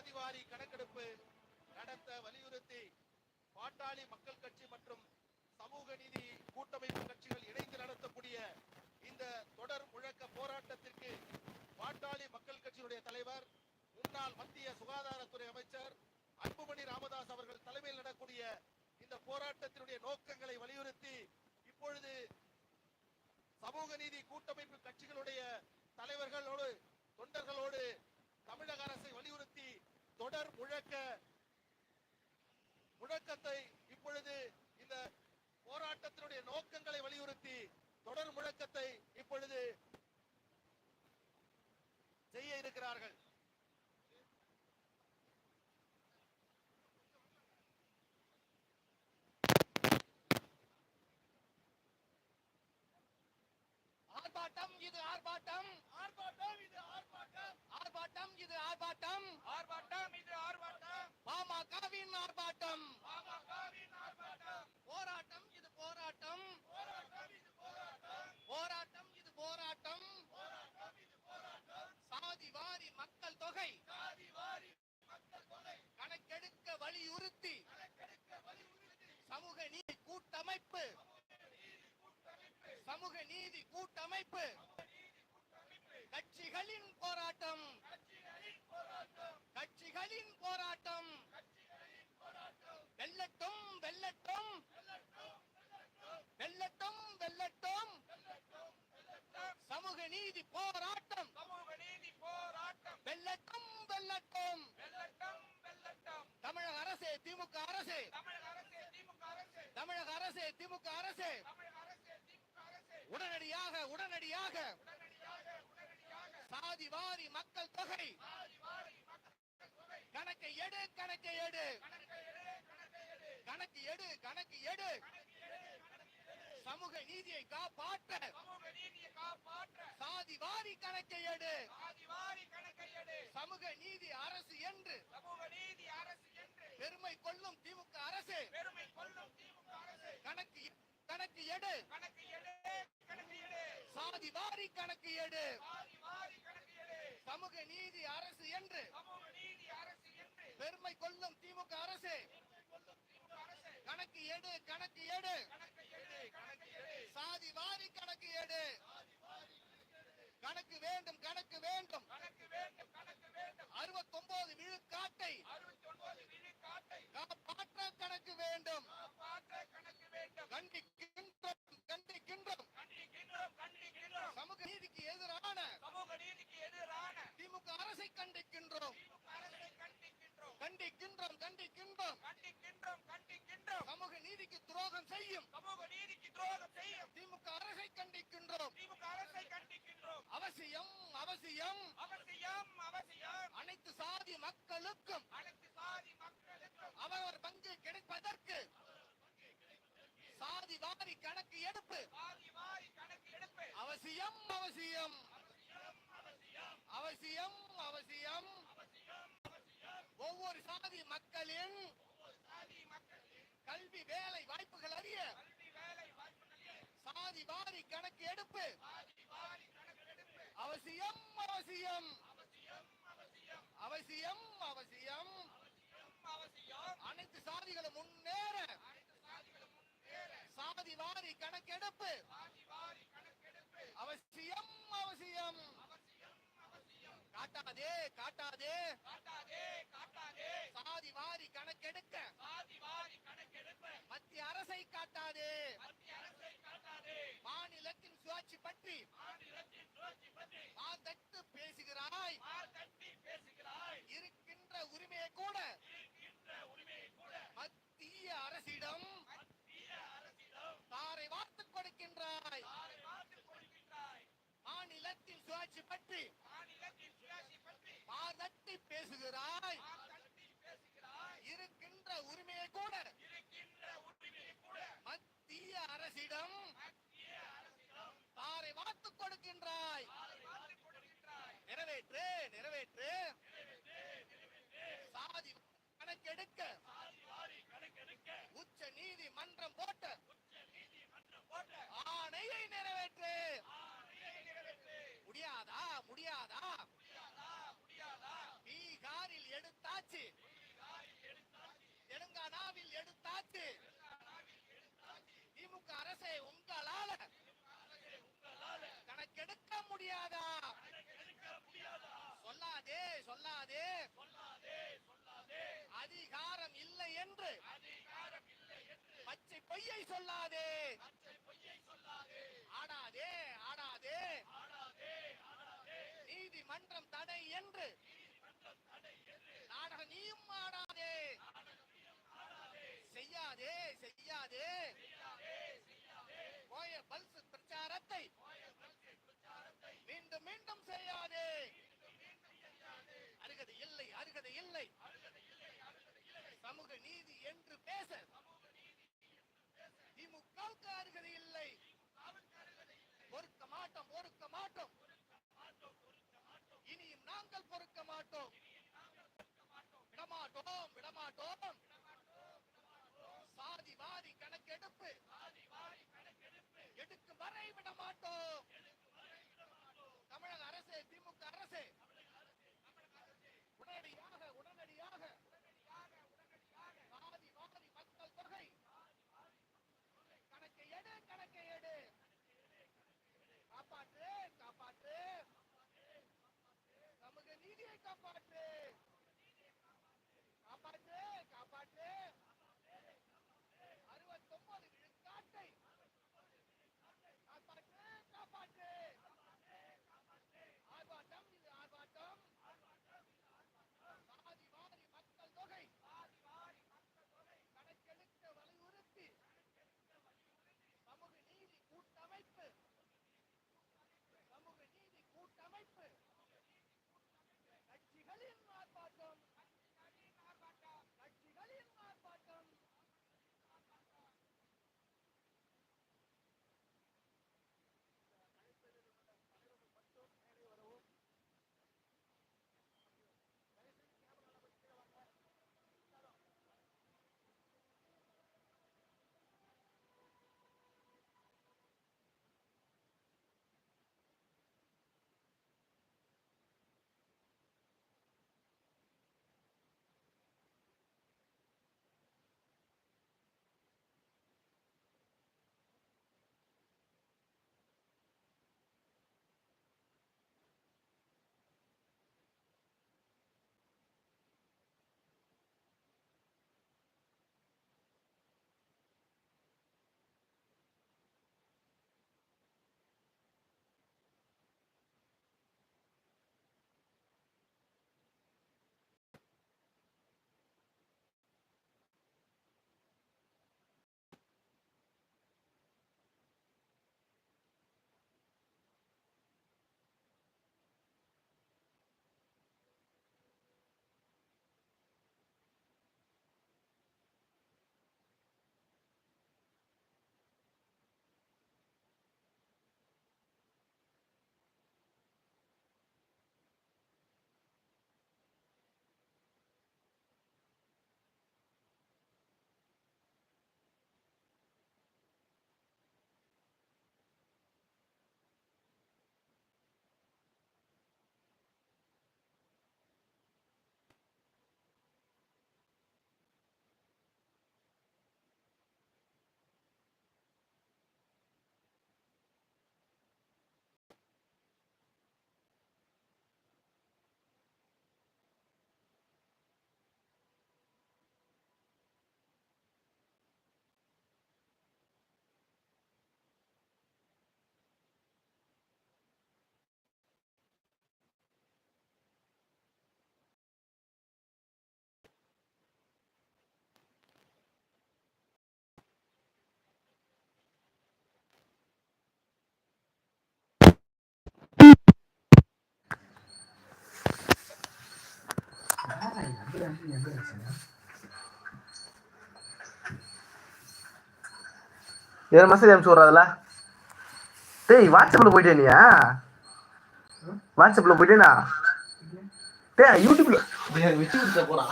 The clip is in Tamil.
சாதிவாரி கணக்கெடுப்பு நடத்த வலியுறுத்தி பாட்டாளி மக்கள் கட்சி மற்றும் சமூக நீதி கூட்டமைப்பு கட்சிகள் இணைந்து நடத்தக்கூடிய இந்த தொடர் முழக்க போராட்டத்திற்கு பாட்டாளி மக்கள் கட்சியினுடைய தலைவர் முன்னாள் மத்திய சுகாதாரத்துறை அமைச்சர் அன்புமணி ராமதாஸ் அவர்கள் தலைமையில் நடக்கூடிய இந்த போராட்டத்தினுடைய நோக்கங்களை வலியுறுத்தி இப்பொழுது சமூக நீதி கூட்டமைப்பு கட்சிகளுடைய தலைவர்களோடு தொண்டர்களோடு தமிழக அரசை வலியுறுத்தி தொடர் முழக்க முழக்கத்தை இப்பொழுது இந்த போராட்டத்தினுடைய நோக்கங்களை வலியுறுத்தி தொடர் முழக்கத்தை இப்பொழுது செய்ய இருக்கிறார்கள். ஆர்ப்பாட்டம் இது ஆர்ப்பாட்டம். ஆர்ப்பாட்டம் இது ஆர்ப்பாட்டம். ஆர்ப்பாட்டம் இது ஆர்ப்பாட்டம். ஆர்ப்பாட்டம் ஆர்ப்பாட்டம் பாமகவின் ஆர்ப்பாட்டம். போராட்டம் இது போராட்டம். போராட்டம் இது போராட்டம். சாதி வாரி மக்கள் தொகை. கணக்கெடுக்க வலியுறுத்தி. சமூக நீதி கூட்டமைப்பு. சமூக நீதி கூட்டமைப்பு. கட்சிகளின் போராட்டம் கட்சிகளின் போராட்டம் கட்சிகளின் போராட்டம் கட்சிகளின் போராட்டம் வெல்லட்டும் வெல்லட்டும் வெல்லட்டும் வெல்லட்டும் சமூக நீதி போராட்டம். சமூக நீதி போராட்டம். வெல்லட்டும் வெல்லட்டும். வெல்லட்டம் வெல்லட்டம். தமிழக அரசே திமுக அரசே. தமிழக அரசே திமுக அரசே. தமிழக அரசே திமுக அரசே. உடனடியாக உடனடியாக. சாதி வாரி மக்கள் தொகை. கணக்கை எடு கணக்கை எடு. கணக்கை எடு கணக்கை எடு கணக்கு எடு கணக்கு எடு சமூக நீதியை காப்பாற்ற. சமூக நீதியை காப்பாற்ற. சாதி வாரி கணக்கை எடு. சாதி வாரி கணக்கை எடு. சமூக நீதி அரசு என்று. சமூக நீதி அரசு என்று. பெருமை கொள்ளும் திமுக அரசு. பெருமை கொள்ளும் திமுக அரசு. கணக்கு கணக்கு எடு. கணக்கு எடு. கணக்கு எடு. சாதி வாரி கணக்கு எடு. சாதி வாரி கணக்கு எடு. சமூக நீதி அரசு என்று. சமூக நீதி அரசு என்று. பெருமை கொள்ளும் திமுக அரசு. கணக்கு எடு கணக்கு எடு. கணக்கு சாதி வாரி கணக்கு எடு கணக்கு வேண்டும் கணக்கு வேண்டும். அறுபத்தொன்பது விழுக்காட்டை காப்பாற்ற கணக்கு வேண்டும் காப்பாற்ற கணக்கு வேண்டும் கண்டிக்கின்றோம் கண்டிக்கின்றோம் கண்டிக்கின்றோம் கண்டிக்கின்றோம் சமூக நீதிக்கு எதிரான சமூக நீதிக்கு எதிரான திமுக அரசை கண்டிக்கின்றோம் திமுக அரசை கண்டிக்கின்றோம் கண்டிக்கின்றோம் கண்டிக்கின்றோம் கண்டிக்கின்றோம் கண்டிக்கின்றோம் சமூக நீதிக்கு துரோகம் செய்யும் சமூக நீதிக்கு துரோகம் செய்யும் திமுக அரசை கண்டிக்கின்றோம் திமுக அரசை கண்டிக்கின்றோம் அவசியம் அவசியம் அவசியம் அவசியம் அனைத்து சாதி மக்களுக்கும் அனைத்து சாதி மக்களுக்கும் அவரவர் பங்கு கிடைப்பதற்கு சாதி வாரி கணக்கு எடுப்பு சாதி வாரி கணக்கு எடுப்பு அவசியம் அவசியம் அவசியம் அவசியம் ஒவ்வொரு சாதி மக்களின் கல்வி வேலை வாய்ப்புகள் அறிய சாதி வாரி கணக்கு எடுப்பு அவசியம் அவசியம். அவசியம் அவசியம். அனைத்து சாதிகளும் முன்னேற சாதி வாரி கணக்கெடுப்பு அவசியம் அவசியம். காட்டாதே காட்டாதே காட்டாதே. வாரி கணக்கெடுக்க. வாரி கணக்கெடுப்பு மத்திய அரசை காட்டாதே மத்திய அரசை காட்டாதே மாநிலத்தின் பற்றி. மாநிலத்தின் சுழற்சி பற்றி. மாதட்டு பேசுகிறாய். இருக்கின்ற உரிமையை கூட. இருக்கின்ற உரிமையை கூட. மத்திய அரசிடம் மத்திய அரசிடம் தாரை வார்த்து கொடுக்கின்றாய். தாரை வார்த்து கொடுக்கின்றாய். மாநிலத்தின் சுயாட்சி பற்றி மாநிலத்தின் சுயாட்சி பற்றி மாதட்டி பேசுகிறாய் மார் தட்டி பேசுகிறாய் இருக்கின்ற உரிமையை கூட. மத்திய அரசிடம் தாரை வார்த்து கொடுக்கின்றாய். நிறைவேற்று நிறைவேற்று. சாதி கணக்கெடுக்க உச்ச நீதிமன்றம் போட்ட போட்ட. ஆணையை நிறைவேற்று. முடியாதா முடியாதா? பீகாரில் எடுத்தாச்சு. முடியாதா? சொல்லாதே சொல்லாதே. அதிகாரம் இல்லை என்று. பச்சை பொய்யை சொல்லாதே. ஆடாதே ஆடாதே. நீதிமன்றம் தடை என்று. நாடக நீயும் ஆடாதே. செய்யாதே செய்யாதே. சமூக நீதி என்று பேச. திமுகவுக்கு அருகதை இல்லை பொறுக்க மாட்டோம் பொறுக்க மாட்டோம் இனியும் நாங்கள் பொறுக்க மாட்டோம் விடமாட்டோம் விடமாட்டோம் சாதிவாதி கணக்கெடுப்பு எடுக்கும் வரை விடமாட்டோம் தமிழக அரசே திமுக அரசே உடனடியாக உடனடியாக சாதி வாதி மக்கள் தொகை கணக்கை எடு கணக்கை எடு காப்பாற்று காப்பாற்று சமூக நீதியை காப்பாற்று காப்பாற்று ஏழு மெசேஜ் அனுப்பிச்சு விட்றாதுல? டேய் வாட்ஸ்அப்பில் போயிட்டே நீயா? வாட்ஸ்அப்பில் போயிட்டேனா? டேய் விட்டு போறா